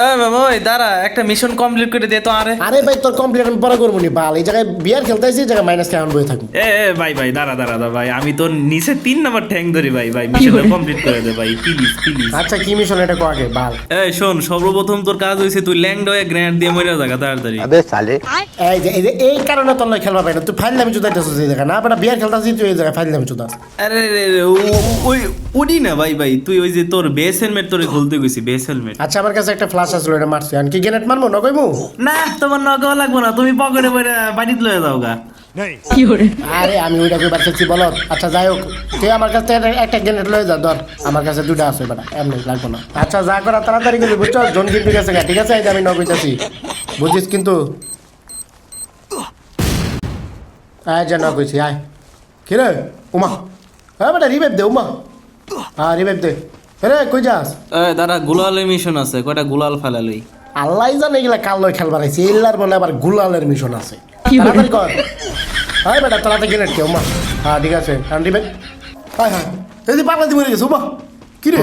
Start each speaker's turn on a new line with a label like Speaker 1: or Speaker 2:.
Speaker 1: এ বাবা ওই দাঁড়া একটা মিশন কমপ্লিট করে দে তো আরে
Speaker 2: আরে ভাই তোর কমপ্লিট আমি পরে করবো নি বাল এই জায়গায় বিয়ার খেলতে আসি এই জায়গায় মাইনাস কেমন বয়ে থাকবো
Speaker 1: এ এ, ভাই ভাই দাঁড়া দাঁড়া দাঁড়া ভাই আমি তোর নিচে তিন নাম্বার ঠ্যাং ধরি ভাই ভাই মিশনটা কমপ্লিট করে দে ভাই প্লিজ প্লিজ
Speaker 2: আচ্ছা কি মিশন এটা কো আগে বাল
Speaker 1: এই শোন সর্বপ্রথম তোর কাজ হয়েছে তুই ল্যাংড হয়ে গ্রেনেড দিয়ে মরে জায়গা তাড়াতাড়ি
Speaker 3: अबे साले
Speaker 2: এই যে এই যে এই কারণে তোর নয় খেলবা পাই না তুই ফাইল দামি চুদাইতেছিস এই জায়গায় না বেটা বিয়ার খেলতে আসি তুই এই জায়গায় ফাইল দামি চুদাস
Speaker 1: আরে রে রে, ও- ও- ওই উডি না ভাই ভাই তুই ওই যে তোর বেস হেলমেট তোরে খুলতে গেছি বেস হেলমেট।
Speaker 2: আচ্ছা আমার কাছে একটা ফ্লাশ আসলো এটা মারছি। আর কি গ্রেনেড মারবো না কইমু
Speaker 1: না তোমার নগাও লাগবো না তুমি পকেটে পরে বাড়িতে লয়ে যাও গা।
Speaker 2: আরে আমি ওইটা কই বাচ্চাছি বলো। আচ্ছা যাই হোক তুই আমার কাছে একটা- গ্রেনেড লয়ে যা ধর। আমার কাছে দুটো আছে বেটা এমনি লাগবো না। আচ্ছা যা করা তাড়াতাড়ি করবি বুঝছ? জন কিন্তু গেছে গা, ঠিক আছে? এই যে আমি নকইতাছি বুঝিস কিন্তু? আয় যা নকইছি আয়। কিরে উমা। হ্যাঁ বেটা রিভাইভ দে উমা। হ্যাঁ রিভাইভ দে। রে কই যাস?
Speaker 1: এ দাঁড়া গুলাল মিশন আছে কয়টা গুলাল ফেলালই
Speaker 2: আল্লাহ জানে এগুলা কাল লয় খেলবার আছে এল্লার বলে আবার গুলালের মিশন আছে। তাড়াতাড়ি কর। হ্যাঁ বেটা তাড়াতাড়ি গেলে কে মা হ্যাঁ ঠিক আছে। আন্টি ভাই হ্যাঁ হ্যাঁ। এই যে পাগলা দিয়ে মরে গেছে উমা কি রে?